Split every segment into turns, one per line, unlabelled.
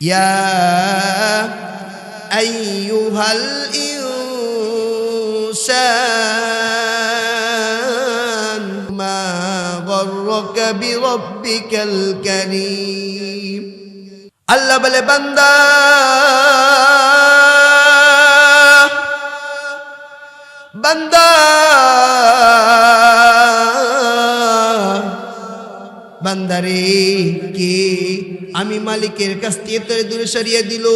يا أيها الإنسان ما غرك بربك الكريم আল্লাহ বলে বান্দা বান্দা বান্দারে কে আমি মালিকের কাছ থেকে তোরে দূরে সরিয়ে দিল।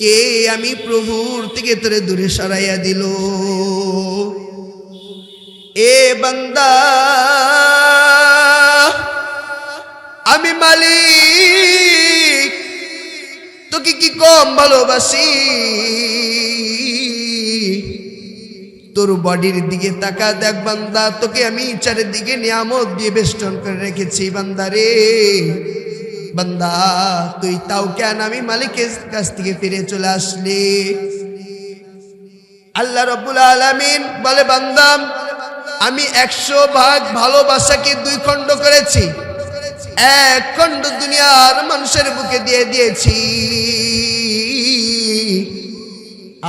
কে আমি প্রভুর থেকে তোরে দূরে সরাইয়া দিল? এ বান্দা, আমি মালিক, তোকে কি কম ভালোবাসি? তোর বডির দিকে তাকা দেখ বান্দা, তোকে আমি চারিদিকে নিয়ামত দিয়ে বেষ্টন করে রেখেছি বান্দা রে। বান্দা, তুই তাও কেন আমি মালিকের কাছ থেকে ফিরে চলে আসলি? আল্লাহ রব্বুল আলামিন বলে বান্দাম আমি একশো ভাগ ভালোবাসাকে দুই খণ্ড করেছি। এক খণ্ড দুনিয়ার মানুষের বুকে দিয়ে দিয়েছি।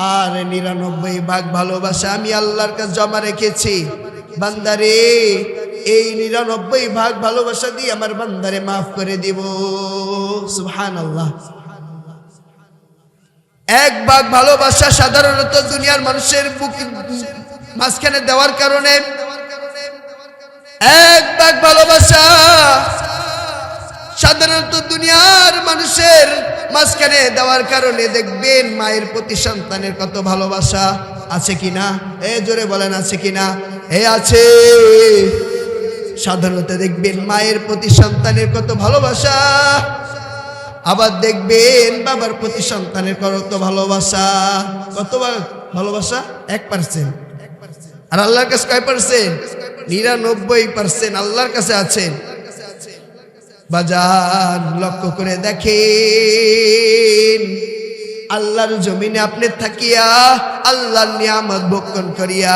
আর নিরানব্বই ভাগ ভালোবাসা আমি আল্লাহর কাছে জমা রেখেছি। বান্দারে, এই নিরানব্বই ভাগ ভালোবাসা দিয়ে আমার বান্দারে মাফ করে দিব। সুহান আল্লাহ এক ভাগ ভালোবাসা সাধারণত দুনিয়ার মানুষের মাঝখানে দেওয়ার কারণে। এক ভাগ ভালোবাসা সাধারণত দুনিয়ার মানুষের মাঝখানে দেওয়ার কারণে দেখবেন মায়ের প্রতি সন্তানের কত ভালোবাসা আছে কিনা? এ জোরে বলেন, আছে কিনা? এ আছে। সাধারণত দেখবেন মায়ের প্রতি সন্তানের কত ভালোবাসা। আবার দেখবেন বাবার প্রতি সন্তানের কত ভালোবাসা। কত ভালোবাসা? এক পার্সেন্ট আর আল্লাহর কাছে কয় পার্সেন্ট নিরানব্বই পার্সেন্ট আল্লাহর কাছে আছেন। বাজার লক্ষ্য করে দেখেন। আল্লাহর জমিনে আপনি থাকিয়া, আল্লাহর নিয়ামত ভক্ষণ করিয়া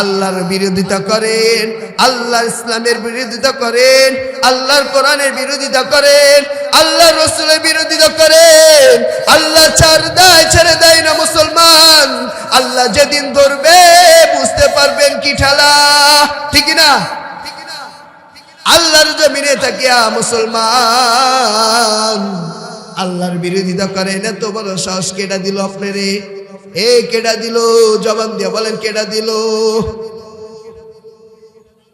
আল্লাহর বিরোধিতা করেন, আল্লাহর ইসলামের বিরোধিতা করেন, আল্লাহর কোরআনের বিরোধিতা করেন, আল্লাহর রসুলের বিরোধিতা করেন। আল্লাহ ছাড় দেয়, ছেড়ে দেয় না মুসলমান। আল্লাহ যেদিন ধরবে, বুঝতে পারবেন কি ঠেলা। ঠিক না? আল্লাহর জমিনে থাকিয়া মুসলমান। আল্লাহর বিরোধিতা করেন এত বড় সাহস কেটা দিল আপনারে? এ কেটা দিল? জবান দিয়ে বলেন কেটা দিল?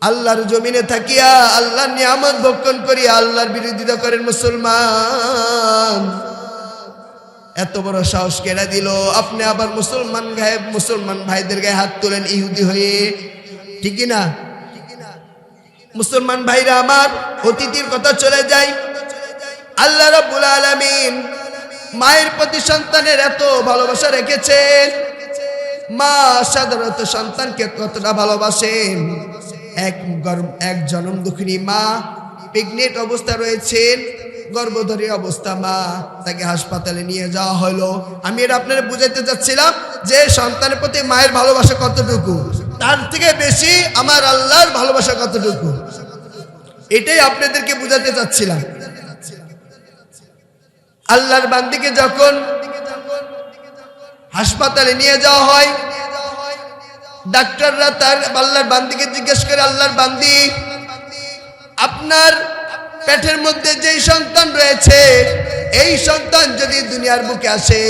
আল্লাহর জমিনে থাকিয়া আল্লাহর নিয়ামত ভক্ষণ করি, আল্লাহর বিরোধিতা করেন মুসলমান। এত বড় সাহস, কেডা দিল? আপনি আবার মুসলমান গায়ে, মুসলমান ভাইদের গায়ে হাত তোলেন ইহুদি হয়ে। ঠিকই না? মুসলমান ভাইরা আমার, অতিথির কথা চলে যায় আল্লাহ রাব্বুল আলামিন মায়ের প্রতি সন্তানের এত ভালোবাসা রেখেছেন। মা সাধারণত সন্তানকে কতটা ভালোবাসেন? এক গর্ভ এক জনম দুঃখিনী মা প্রেগনেন্ট অবস্থা রয়েছেন। গর্ভধারী অবস্থা মা, তাকে হাসপাতালে নিয়ে যাওয়া হলো। আমি এটা আপনারা বুঝাইতে চাচ্ছিলাম যে সন্তানের প্রতি মায়ের ভালোবাসা কতটুকু? তার থেকে বেশি আমার আল্লাহর ভালোবাসা কতটুকু? এটাই আপনাদেরকে বুঝাতে চাচ্ছিলাম। আল্লাহর বান্দিকে যখন হাসপাতালে নিয়ে যাওয়া হয়, ডাক্তাররা তার আল্লাহর বান্দিকে জিজ্ঞেস করে, আল্লাহর বান্দি, আপনার পেটের মধ্যে যেই সন্তান রয়েছে, এই সন্তান যদি দুনিয়ার বুকে আসে,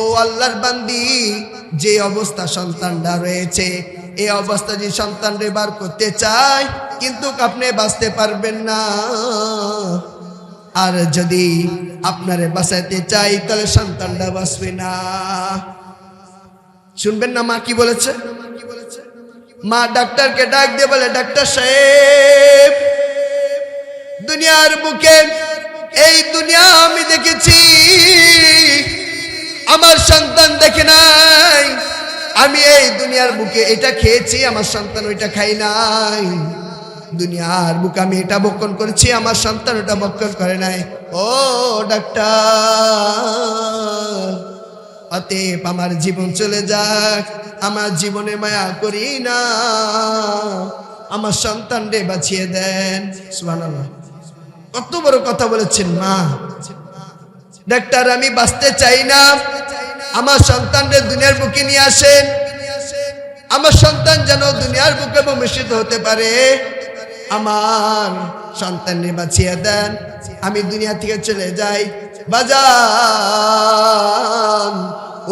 ও আল্লাহর বান্দি, যে অবস্থা সন্তানটা রয়েছে এই অবস্থা যে সন্তান রে বার করতে চায়, কিন্তু আপনি বাঁচতে পারবেন না। আর যদি আপনারে বাঁচাইতে চাই তাহলে সন্তানটা বাঁচবে না। শুনবেন না মা কি বলেছে? মা ডাক্তারকে ডাক দিয়ে বলে, ডাক্তার সাহেব, দুনিয়ার বুকে, এই দুনিয়া আমি দেখেছি। আমার সন্তান দেখে নাই আমি এই দুনিয়ার বুকে এটা খেয়েছি, আমার সন্তান ওইটা খাই নাই। দুনিয়ার বুকে আমি এটা বক্ষণ করেছি, আমার সন্তান ওটা বক্ষণ করে নাই। ও ডাক্তার, অতএব আমার জীবন চলে যাক, আমার জীবনে মায়া করি না। আমার সন্তান রে বাঁচিয়ে দেন। সুবহানাল্লাহ। কত বড় কথা বলেছেন মা। ডাক্তার, আমি বাঁচতে চাই না। আমার সন্তানদের দুনিয়ার বুকে নিয়ে আসেন। আমার সন্তান যেন দুনিয়ার বুকে ভূমিষ্ঠিত হতে পারে। আমার সন্তানকে বাঁচিয়ে দেন। আমি দুনিয়া থেকে চলে যাই। বাজান,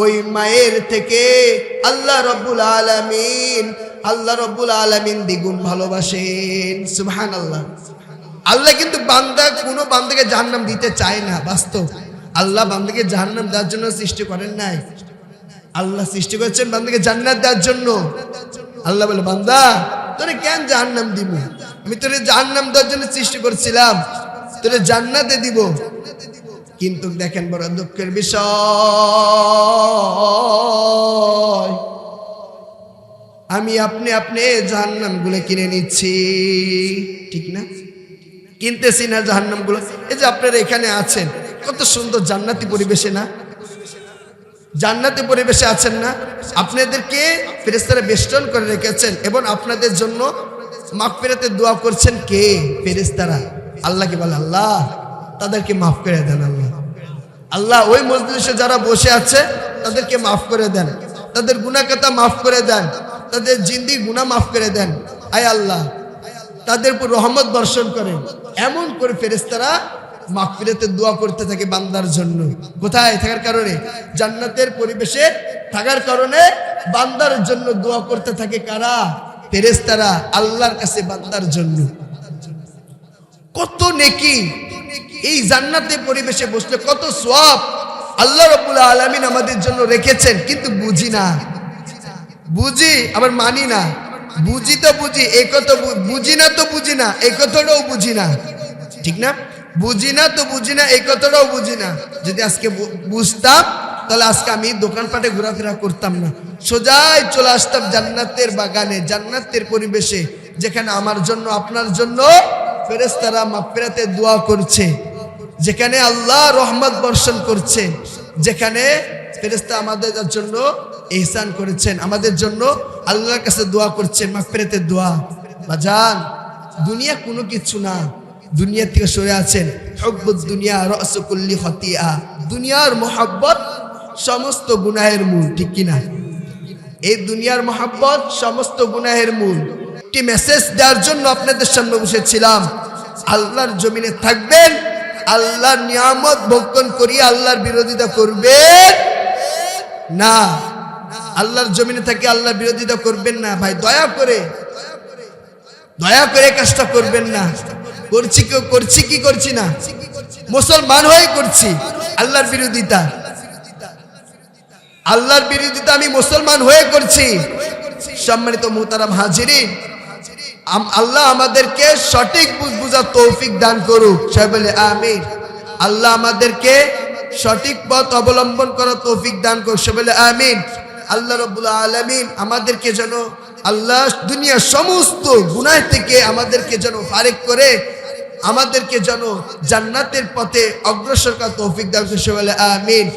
ওই মায়ের থেকে আল্লাহ রব্বুল আলামিন, আল্লাহ রব্বুল আলামিন দ্বিগুণ ভালোবাসেন। সুহান আল্লাহ আল্লাহ কিন্তু বান্দা কোনো বান্দাকে জাহান্নাম দিতে চায় না, বাস্তব। আল্লাহ বান্দাকে জাহান্নাম দেওয়ার জন্য সৃষ্টি করেন নাই। আল্লাহ সৃষ্টি করেছেন বান্দাকে জান্নাত দেওয়ার জন্য। আল্লাহ বলে, বান্দা, তোরে কেন জাহান্নাম দিব? আমি তোরে জাহান্নাম দেওয়ার জন্য সৃষ্টি করছিলাম। তোরে জান্নাতে দিব। কিন্তু দেখেন বড় দুঃখের বিষয়। আমি আপনি আপনি জাহান্নামগুলো কিনে নিচ্ছি। ঠিক না? কিনতেছি না জাহান্নামগুলো এই যে আপনারা এখানে আছেন কত সুন্দর জান্নাতি পরিবেশে না? জান্নাতি পরিবেশে আছেন না? আপনাদেরকে ফেরেস্তারা বেষ্টন করে রেখেছেন এবং আপনাদের জন্য মাফ ফেরাতে দোয়া করছেন কে? ফেরেস্তারা আল্লাহকে বলে, আল্লাহ, তাদেরকে মাফ করে দেন আল্লাহ। আল্লাহ, ওই মজলিসে যারা বসে আছে, তাদেরকে মাফ করে দেন। তাদের গুণাকাতা মাফ করে দেন। তাদের জিন্দি গুণা মাফ করে দেন। আয় আল্লাহ, তাদের উপর রহমত বর্ষণ করেন। এমন করে ফেরেস্তারা মাগফিরাতে দোয়া করতে থাকে বান্দার জন্য। কোথায়? থাকার কারণে। জান্নাতের পরিবেশে থাকার কারণে বান্দার জন্য দোয়া করতে থাকে কারা? ফেরেস্তারা আল্লাহর কাছে বান্দার জন্য। কত নেকি। এই জান্নাতে পরিবেশে বসলে কত সোয়াব আল্লাহ রবুল আলমিন আমাদের জন্য রেখেছেন, কিন্তু বুঝি না। বুঝি, আবার মানি না। বুঝি তো বুঝি এই কথা বুঝি না তো বুঝি না এই কথাটাও বুঝি না। ঠিক না? বুঝি না তো বুঝি না এই কথাটাও বুঝি না যদি আজকে বুঝতাম, তাহলে আজকে আমি দোকানপাটে ঘোরাফেরা করতাম না। সোজাই চলে আসতাম জান্নাতের বাগানে, জান্নাতের পরিবেশে, যেখানে আমার জন্য, আপনার জন্য ফেরেস্তারা মাফেরাতে দোয়া করছে। যেখানে আল্লাহ রহমত বর্ষণ করছে। যেখানে ফেরেস্তা আমাদের জন্য ইহসান করেছেন। আমাদের জন্য আল্লাহর কাছে দোয়া করছেন মাফেরাতে দোয়া। বাজান, দুনিয়া কোনো কিছু না। দুনিয়া থেকে সরে আছেন। দুনিয়া, রসকুল্লি হতিয়া দুনিয়ার মোহাব্বত সমস্ত গুনাহের মূল, ঠিক কিনা? এই দুনিয়ার মোহাব্বত সমস্ত গুনাহের মূল। একটি মেসেজ দেওয়ার জন্য আপনাদের সামনে বসেছিলাম। আল্লাহর জমিনে থাকবেন, আল্লাহর নিয়ামত ভক্ষণ করিয়ে আল্লাহর বিরোধিতা করবেন না। আল্লাহর জমিনে থাকি আল্লাহর বিরোধিতা করবেন না। ভাই, দয়া করে দয়া করে কাজটা করবেন না। করছি কেউ করছি কি করছি না? মুসলমান হয়ে করছি। আল্লাহর বিরোধিতা। আল্লাহর বিরোধিতা আমি মুসলমান হয়ে করছি। সম্মানিত মোহতারাম হাজিরিন, আম- আল্লাহ আমাদেরকে সঠিক বুঝ বুঝার তৌফিক দান করুক। সবাই বলে আমিন। আল্লাহ আমাদেরকে সঠিক পথ অবলম্বন করার তৌফিক দান করুক। সবাই বলে আমিন। আল্লাহ রব্বুল আলমিন আমাদেরকে যেন আল্লাহ দুনিয়ার সমস্ত গুনাহ থেকে আমাদেরকে যেন ফারেক করে আমাদেরকে যেন জান্নাতের পথে অগ্রসর করার তৌফিক দান সবাই আমিন।